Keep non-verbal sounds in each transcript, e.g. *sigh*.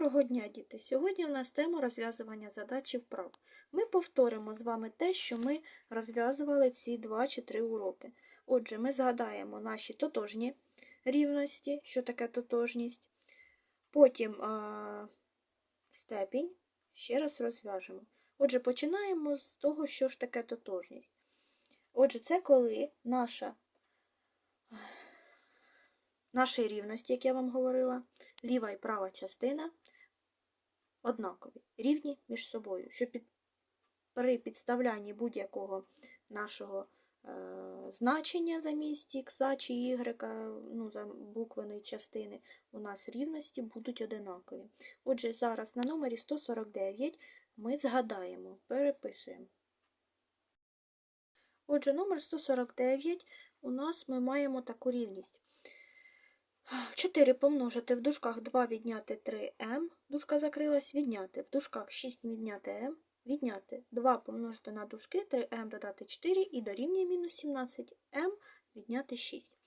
Доброго дня, діти! Сьогодні у нас тема розв'язування задач і вправ. Ми повторимо з вами те, що ми розв'язували ці два чи три уроки. Отже, ми згадаємо наші тотожні рівності, що таке тотожність. Потім а, степінь, ще раз розв'яжемо. Отже, починаємо з того, що ж таке тотожність. Отже, це коли наша нашої рівності, як я вам говорила, ліва і права частина однакові, рівні між собою, що під, при підставлянні будь-якого нашого е, значення замість х чи y, ну, за буквеної частини, у нас рівності будуть одинакові. Отже, зараз на номері 149 ми згадаємо, переписуємо. Отже, номер 149 у нас ми маємо таку рівність. 4 помножити в дужках 2 відняти 3m, дужка закрилась, відняти. В дужках 6 відняти m, відняти. 2 помножити на дужки, 3m додати 4 і дорівнює мінус 17m відняти 6.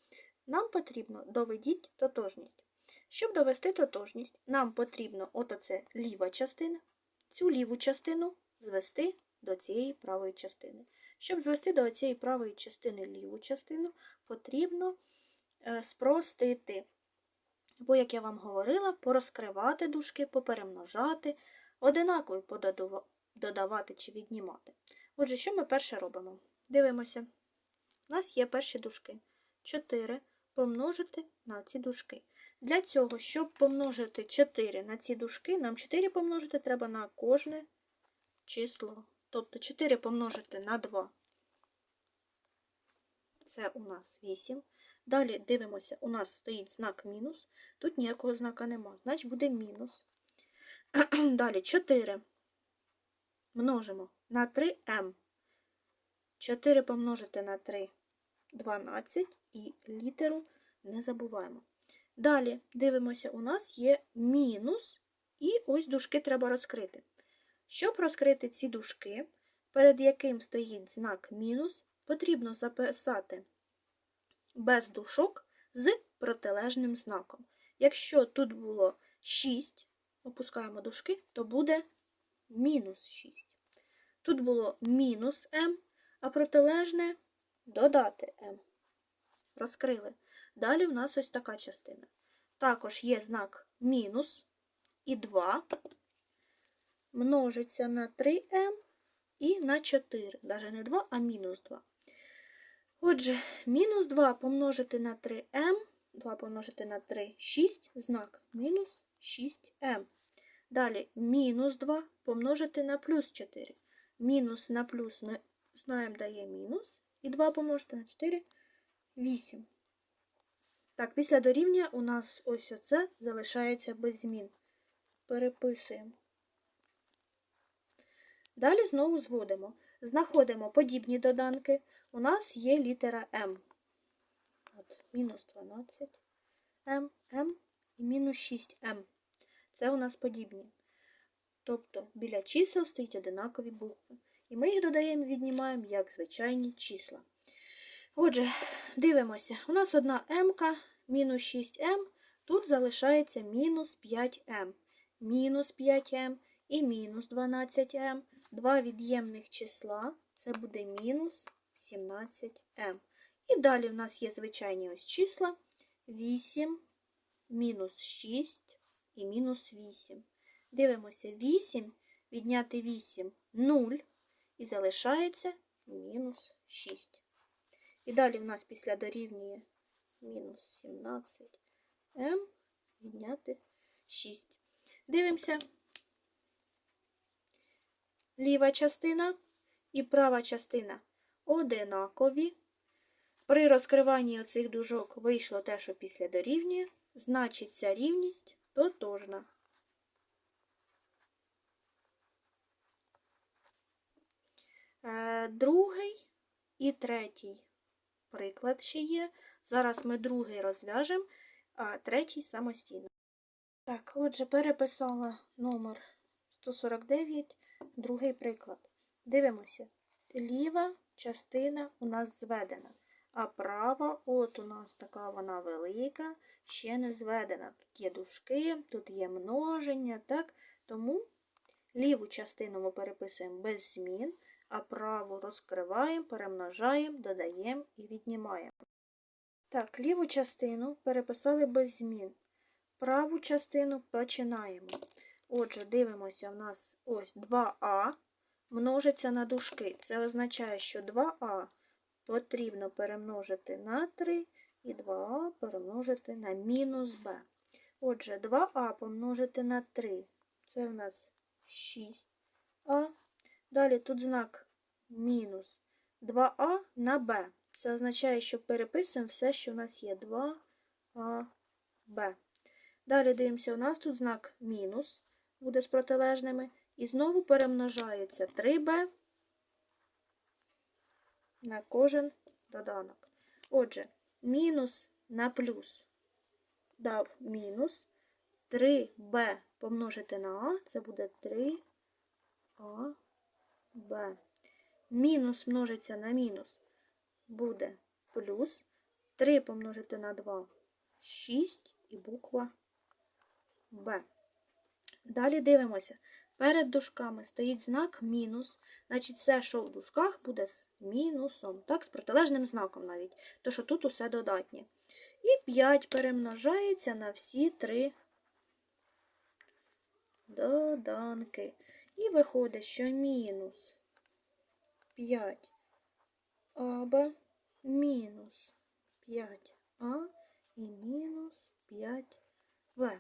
Нам потрібно доведіть тотожність. Щоб довести тотожність, нам потрібно от ліва частина, цю ліву частину звести до цієї правої частини. Щоб звести до цієї правої частини ліву частину, потрібно е, спростити. Бо, як я вам говорила, порозкривати дужки, поперемножати, одинаково додавати чи віднімати. Отже, що ми перше робимо? Дивимося. У нас є перші дужки. 4 помножити на ці дужки. Для цього, щоб помножити 4 на ці дужки, нам 4 помножити треба на кожне число. Тобто 4 помножити на 2. Це у нас 8. Далі дивимося, у нас стоїть знак мінус. Тут ніякого знака нема, значить буде мінус. *clears throat* Далі 4 множимо на 3m. 4 помножити на 3 12 і літеру не забуваємо. Далі дивимося, у нас є мінус, і ось дужки треба розкрити. Щоб розкрити ці дужки, перед яким стоїть знак мінус, потрібно записати без дужок з протилежним знаком. Якщо тут було 6, опускаємо дужки, то буде мінус 6. Тут було мінус m, а протилежне додати m. Розкрили. Далі в нас ось така частина. Також є знак мінус і 2 множиться на 3m і на 4. Навіть не 2, а мінус 2. Отже, мінус 2 помножити на 3m, 2 помножити на 3 6, знак мінус 6m. Далі мінус 2 помножити на плюс 4. Мінус на плюс знаємо дає мінус. І 2 помножити на 4 8. Так, після дорівняння у нас ось оце залишається без змін. Переписуємо. Далі знову зводимо. Знаходимо подібні доданки. У нас є літера М. От, Мінус 12 М, М і мінус 6М. Це у нас подібні. Тобто біля чисел стоять одинакові букви. І ми їх додаємо віднімаємо як звичайні числа. Отже, дивимося, у нас одна М, мінус 6М, тут залишається мінус 5М, мінус 5М і мінус 12М. Два від'ємних числа це буде мінус 17М. І далі в нас є звичайні ось числа 8, мінус 6 і мінус 8. Дивимося, 8 відняти 8 0 і залишається мінус 6. І далі в нас після дорівнює мінус 17М відняти 6. Дивимося. Ліва частина і права частина одинакові. При розкриванні оцих дужок вийшло те, що після дорівнює, значить ця рівність тотожна. Е, другий і третій приклад ще є. Зараз ми другий розв'яжемо, а третій самостійно. Так, отже, переписала номер 149, другий приклад. Дивимося. Ліва частина у нас зведена, а права, от у нас така вона велика, ще не зведена. Тут є дужки, тут є множення, так? Тому ліву частину ми переписуємо без змін, а праву розкриваємо, перемножаємо, додаємо і віднімаємо. Так, ліву частину переписали без змін. Праву частину починаємо. Отже, дивимося, в нас ось 2а множиться на дужки. Це означає, що 2а потрібно перемножити на 3 і 2а перемножити на мінус b. Отже, 2а помножити на 3. Це в нас 6а. Далі тут знак мінус 2а на b. Це означає, що переписуємо все, що в нас є 2а b. Далі дивимося, у нас тут знак мінус буде з протилежними. І знову перемножається 3b на кожен доданок. Отже, мінус на плюс дав мінус 3b помножити на а, це буде 3аб. Мінус множиться на мінус буде плюс 3 помножити на 2 6 і буква Б. Далі дивимося. Перед дужками стоїть знак мінус. Значить, все, що в дужках, буде з мінусом. Так, з протилежним знаком навіть. То, що тут усе додатнє. І 5 перемножається на всі три доданки. І виходить, що мінус 5 аб мінус 5а і мінус 5в.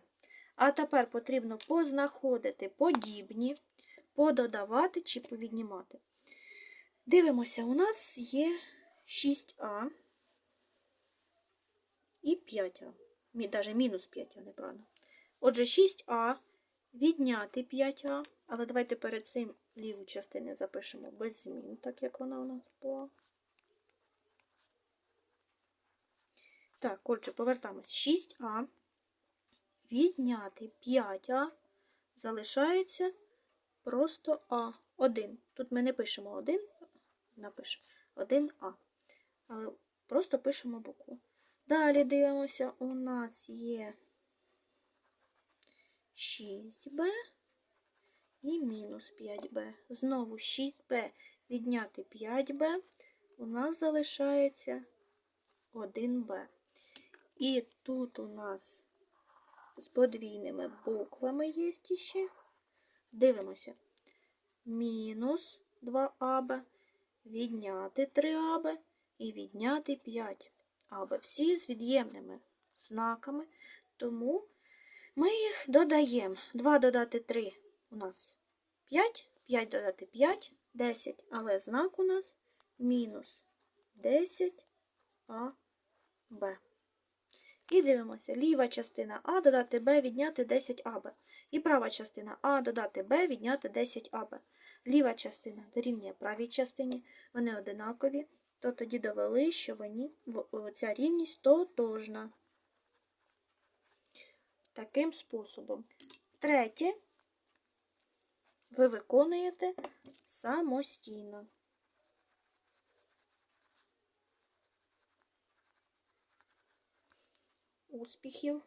А тепер потрібно познаходити подібні, пододавати чи повіднімати. Дивимося, у нас є 6а і 5а. Навіть мінус 5а, неправильно. Отже, 6а відняти 5а, але давайте перед цим ліву частину запишемо без змін, так як вона у нас була. Так, отже, повертаємось. 6а відняти 5а залишається просто А1. Тут ми не пишемо 1, напишемо 1А. Але просто пишемо букву. Далі дивимося, у нас є 6b і мінус 5b. Знову 6b відняти 5b. У нас залишається 1b. І тут у нас з подвійними буквами є ще. Дивимося. Мінус 2аб, відняти 3аб і відняти 5аб. Всі з від'ємними знаками. Тому ми їх додаємо. 2 додати 3 у нас 5, 5 додати 5, 10. Але знак у нас мінус 10аб. І дивимося, ліва частина А додати Б відняти 10АБ. І права частина А додати Б відняти 10АБ. Ліва частина дорівнює правій частині, вони одинакові, то тоді довели, що вони, ця рівність тотожна. Таким способом. Третє, ви виконуєте самостійно. Успіхів!